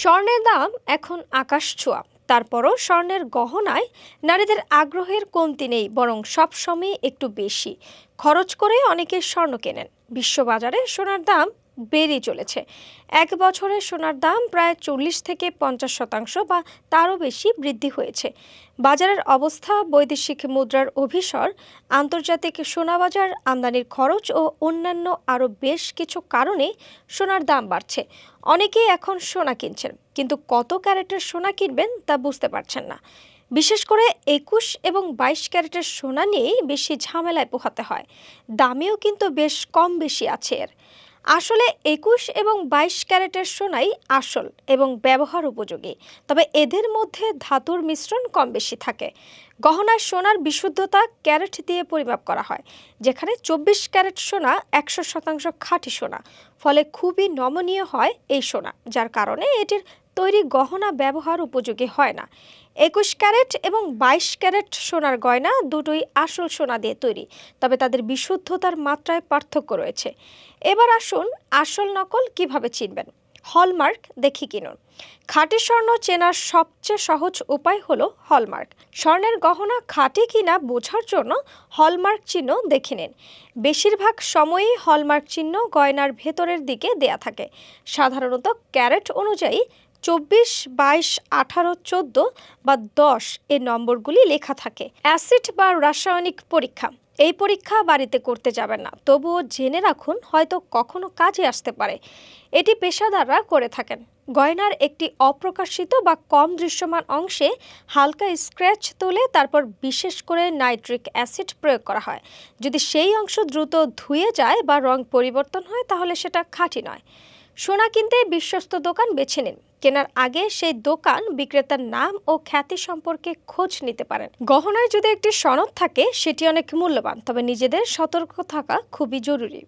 স্বর্ণের দাম এখন আকাশ ছোঁয়া। তারপরও স্বর্ণের গহনায় নারীদের আগ্রহের কমতি নেই, বরং সবসময় একটু বেশি। খরচ করে অনেকে স্বর্ণ কেনেন। বিশ্ববাজারে সোনার দাম বেড়েই চলেছে। এক বছরে সোনার দাম প্রায় চল্লিশ থেকে পঞ্চাশ শতাংশ বা তারও বেশি বৃদ্ধি হয়েছে। বাজারের অবস্থা, বৈদেশিক মুদ্রার অভিসর, আন্তর্জাতিক সোনা বাজার আমদানির খরচ ও অন্যান্য আরও বেশ কিছু কারণে সোনার দাম বাড়ছে। অনেকেই এখন সোনা কিনছেন, কিন্তু কত ক্যারেটের সোনা কিনবেন তা বুঝতে পারছেন না। বিশেষ করে একুশ এবং বাইশ ক্যারেটের সোনা নিয়েই বেশি ঝামেলায় পোহাতে হয়। দামেও কিন্তু বেশ কম বেশি আছে এর। আসলে একুশ এবং বাইশ ক্যারেটের সোনাই আসল এবং ব্যবহার উপযোগী, তবে এদের মধ্যে ধাতুর মিশ্রণ কম বেশি থাকে। গহনায় সোনার বিশুদ্ধতা ক্যারেট দিয়ে পরিমাপ করা হয়, যেখানে চব্বিশ ক্যারেট সোনা একশো শতাংশ খাঁটি সোনা, ফলে খুবই নমনীয় হয় এই সোনা, যার কারণে এটির তৈরি গহনা ব্যবহার উপযোগী হয় না। একুশ ক্যারেট এবং বাইশ ক্যারেট সোনার গয়না দুটোই আসল সোনা দিয়ে তৈরি, তবে তাদের বিশুদ্ধতার মাত্রায় পার্থক্য রয়েছে। এবার আসুন আসল নকল কীভাবে চিনবেন? হলমার্ক দেখি কিনুন। খাঁটি স্বর্ণ চেনার সবচেয়ে সহজ উপায় হলো হলমার্ক। স্বর্ণের গহনা খাঁটি কিনা বোঝার জন্য হলমার্ক চিহ্ন দেখে নিন। বেশিরভাগ সময়ই হলমার্ক চিহ্ন গয়নার ভেতরের দিকে দেয়া থাকে। সাধারণত ক্যারেট অনুযায়ী চব্বিশ, বাইশ, আঠারো, চোদ্দ বা দশ এ নম্বরগুলি লেখা থাকে। অ্যাসিড বা রাসায়নিক পরীক্ষা। এই পরীক্ষা বাড়িতে করতে যাবেন না। তবুও জেনে রাখুন, হয়তো কখনো কাজে আসতে পারে। এটি পেশাদাররা করে থাকেন। গয়নার একটি অপ্রকাশিত বা কম দৃশ্যমান অংশে হালকা স্ক্র্যাচ তুলে তারপর বিশেষ করে নাইট্রিক অ্যাসিড প্রয়োগ করা হয়। যদি সেই অংশ দ্রুত ধুয়ে যায় বা রং পরিবর্তন হয়, তাহলে সেটা খাঁটি নয়। সোনা কিনতে বিশ্বস্ত দোকান বেছে নিন। কেনার আগে সেই দোকান বিক্রেতার নাম ও খ্যাতি সম্পর্কে খোঁজ নিতে পারেন। গহনায় যদি একটি সনদ থাকে, সেটি অনেক মূল্যবান, তবে নিজেদের সতর্ক থাকা খুবই জরুরি।